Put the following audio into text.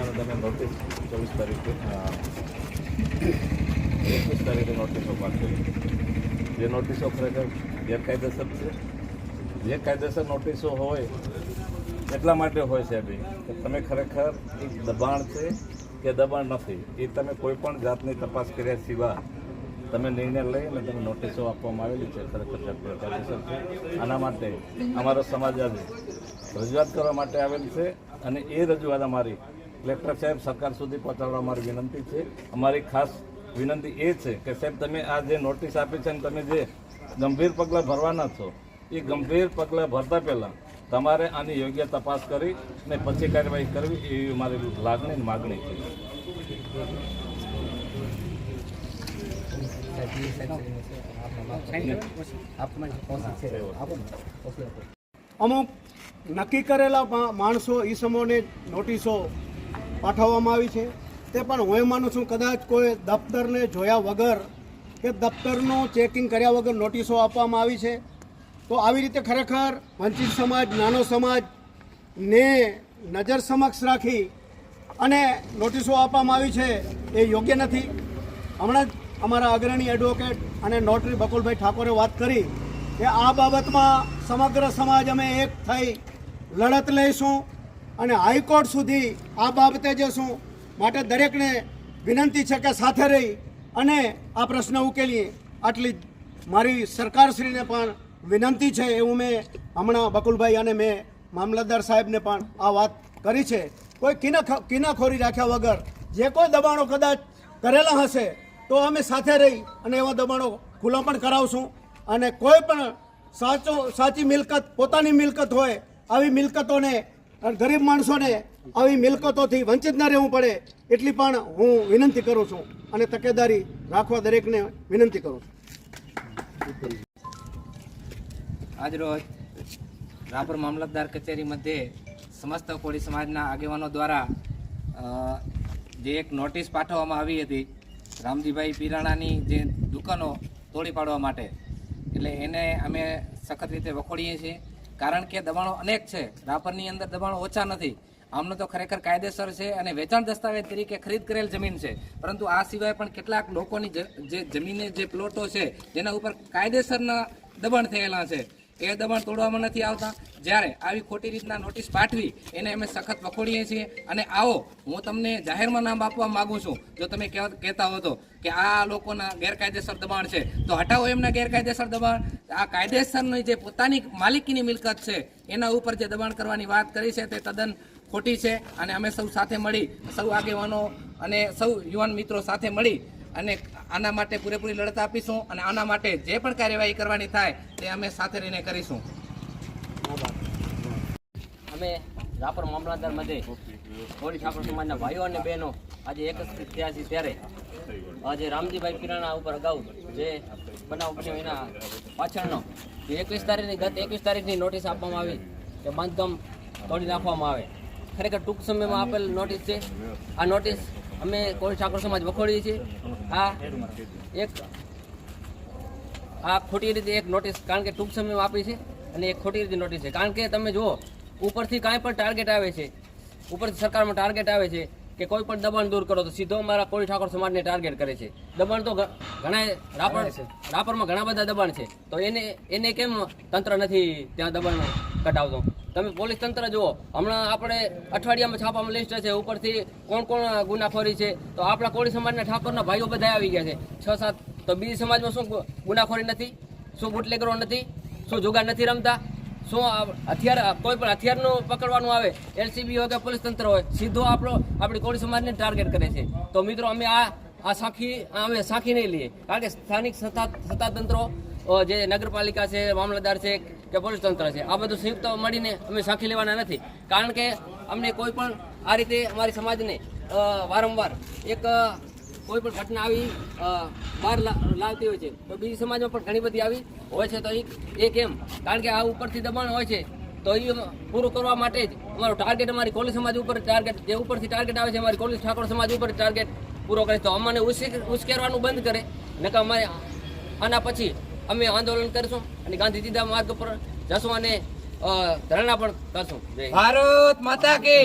અમુક તમે નોટિસ ચોવીસ તારીખે એકવીસ તારીખે નોટિસો પાઠવી જે નોટિસો ખરેખર ગેરકાયદેસર છે. જે કાયદેસર નોટિસો હોય, એટલા માટે હોય છે બી, કે તમે ખરેખર એક દબાણ છે કે દબાણ નથી, એ તમે કોઈ પણ જાતની તપાસ કર્યા સિવાય તમે નિર્ણય લઈ અને તમે નોટિસો આપવામાં આવેલી છે, ખરેખર કાયદેસર છે. આના માટે અમારો સમાજ આજે રજૂઆત કરવા માટે આવેલ છે અને એ રજૂઆત અમારી કલેક્ટર સાહેબ, સરકાર સુધી પહોંચાડવા અમારી વિનંતી છે. અમારી ખાસ વિનંતી એ છે કે સાહેબ, તમે આ જે નોટિસ આપી છે અને તમે જે ગંભીર પગલાં ભરવાના છો, એ ગંભીર પગલાં ભરતા પહેલાં તમારે આની યોગ્ય તપાસ કરી અને પછી કાર્યવાહી કરવી એવી મારી લાગણી માગણી છે. અમુક નક્કી કરેલા માણસો ઈસમોને નોટિસો પાઠવવામાં આવી છે. તે પણ હું માનું છું, કદાચ કોઈ દફતરને જોયા વગર કે દફતરનું ચેકિંગ કર્યા વગર નોટિસો આપવામાં આવી છે. તો આવી રીતે ખરેખર વંચિત સમાજ, નાનો સમાજ ને નજર સમક્ષ રાખી અને નોટિસો આપવામાં આવી છે એ યોગ્ય નથી. હમણાં જ અમારા અગ્રણી એડવોકેટ અને નોટરી બકુલભાઈ ઠાકોરે વાત કરી કે આ બાબતમાં સમગ્ર સમાજ અમે એક થઈ લડત લઈશું. અને હાઈકોર્ટ સુધી આ બાબતે જશું માટે દરેકને વિનંતી છે કે સાથે રહી અને આ પ્રશ્ન ઉકેલીએ. આટલી મારી સરકારશ્રીને પણ વિનંતી છે એવું મેં હમણાં બકુલભાઈ અને મેં મામલતદાર સાહેબને પણ આ વાત કરી છે. કોઈ કિના કિનાખોરી રાખ્યા વગર જે કોઈ દબાણો કદાચ કરેલા હશે, તો અમે સાથે રહી અને એવા દબાણો ખુલ્લા પણ કરાવશું. અને કોઈ પણ સાચો, સાચી મિલકત, પોતાની મિલકત હોય, આવી મિલકતોને ગરીબ માણસોને આવી મિલકતોથી વંચિત ન રહેવું પડે એટલી પણ હું વિનંતી કરું છું અને તકેદારી રાખવા દરેકને વિનંતી કરું છું. આજરોજ રાપર મામલતદાર કચેરી મધ્યે સમસ્ત કોળી સમાજના આગેવાનો દ્વારા જે એક નોટિસ પાઠવવામાં આવી હતી રામજીભાઈ પીરાણાની જે દુકાનો તોડી પાડવા માટે, એટલે એને અમે સખત રીતે વખોડીએ છીએ. કારણ કે દબાણો અનેક છે. રાપરની અંદર દબાણો ઓછા નથી. આમનો તો ખરેખર કાયદેસર છે અને વેચાણ દસ્તાવેજ તરીકે ખરીદ કરેલ જમીન છે. પરંતુ આ સિવાય પણ કેટલાક લોકોની જે જમીને જે પ્લોટો છે, જેના ઉપર કાયદેસરના દબાણ થયેલા છે. એ દબાણ તોડવામાં નથી આવતા. જ્યારે આવી ખોટી રીતના નોટિસ પાઠવી, એને અમે સખત વખોડીએ છીએ. અને આવો, હું તમને જાહેરમાં નામ આપવા માગું છું. જો તમે કહેતા હો તો, કે આ લોકોના ગેરકાયદેસર દબાણ છે. તો હટાવો એમના ગેરકાયદેસર દબાણ. આ કાયદેસરની જે પોતાની માલિકીની મિલકત છે, એના ઉપર જે દબાણ કરવાની વાત કરી છે, તે તદ્દન ખોટી છે. અને અમે સૌ સાથે મળી, સૌ આગેવાનો અને સૌ યુવાન મિત્રો સાથે મળી અને આના માટે પૂરેપૂરી લડત આપીશું અને આના માટે જે પણ કાર્યવાહી કરવાની થાય તે અમે સાથે રહીને કરીશું. અમે રાપર મામલતદાર મધ્ય કોળી ઠાકોર સમાજના ભાઈઓ અને બહેનો આજે એકત્રિત થયા છે ત્યારે આજે રામજીભાઈ પીરાણા ઉપર અગાઉ જે બનાવ બન્યો એના પાછળનો એકવીસ તારીખની ગત એકવીસ તારીખની નોટિસ આપવામાં આવી કે બાંધકામ તોડી નાખવામાં આવે. ખરેખર ટૂંક સમયમાં આપેલ નોટિસ છે. આ નોટિસ અમે કોળી ઠાકોર સમાજ વખોડીએ છીએ. આ એક આ ખોટી રીતે એક નોટિસ કારણ કે ટૂંક સમયમાં આપી છે અને એક ખોટી રીતે નોટિસ છે. કારણ કે તમે જુઓ ઉપરથી કાંઈ પણ ટાર્ગેટ આવે છે ઉપરથી સરકારમાં ટાર્ગેટ આવે છે કે કોઈ પણ દબાણ દૂર કરો તો સીધો અમારા કોળી ઠાકોર સમાજને ટાર્ગેટ કરે છે. દબાણ તો ઘણા રાપર રાપરમાં ઘણા બધા દબાણ છે. તો એને એને કેમ તંત્ર નથી ત્યાં દબાણ કઢાવતો? તમે પોલીસ તંત્ર જુઓ. હમણાં આપણે અઠવાડિયામાં છાપામાં લિસ્ટ છે ઉપરથી કોણ કોણ ગુનાખોરી છે. તો આપણા કોળી સમાજના ઠાકોરના ભાઈઓ બધા આવી ગયા છે. છ, સાત, તો બીજી સમાજમાં શું ગુનાખોરી નથી? શું બુટલેગરો નથી? શું જુગાર નથી રમતા? શું હથિયાર કોઈ પણ હથિયારનું પકડવાનું આવે? એલસીબી હોય કે પોલીસ તંત્ર હોય, સીધો આપણો, આપણી કોળી સમાજને ટાર્ગેટ કરે છે. તો મિત્રો, અમે આ આ સાખી અમે સાખી નહીં લઈએ. કારણ કે સ્થાનિક સત્તા, સત્તાતંત્રો જે નગરપાલિકા છે, મામલતદાર છે, કે પોલીસ તંત્ર છે, આ બધું સંયુક્ત મળીને અમે સાખી લેવાના નથી. કારણ કે અમને કોઈ પણ આ રીતે અમારી સમાજને વારંવાર એક કોઈ પણ ઘટના આવી બહાર લાવતી હોય છે, તો બીજી સમાજમાં પણ ઘણી બધી આવી હોય છે, તો એ કેમ? કારણ કે આ ઉપરથી દબાણ હોય છે, તો એ પૂરું કરવા માટે જ અમારો ટાર્ગેટ અમારી કોલી સમાજ ઉપર ટાર્ગેટ જે ઉપરથી ટાર્ગેટ આવે છે, અમારી કોલી ઠાકોર સમાજ ઉપર ટાર્ગેટ પૂરો કરે તો અમને ઉશ્કે- ઉશ્કેરવાનું બંધ કરે, નકર અમારે આના પછી અમે આંદોલન કરશું અને ગાંધીજીના માર્ગ પર જશું અને ધરણા પણ કરશું. ભારત માતા કી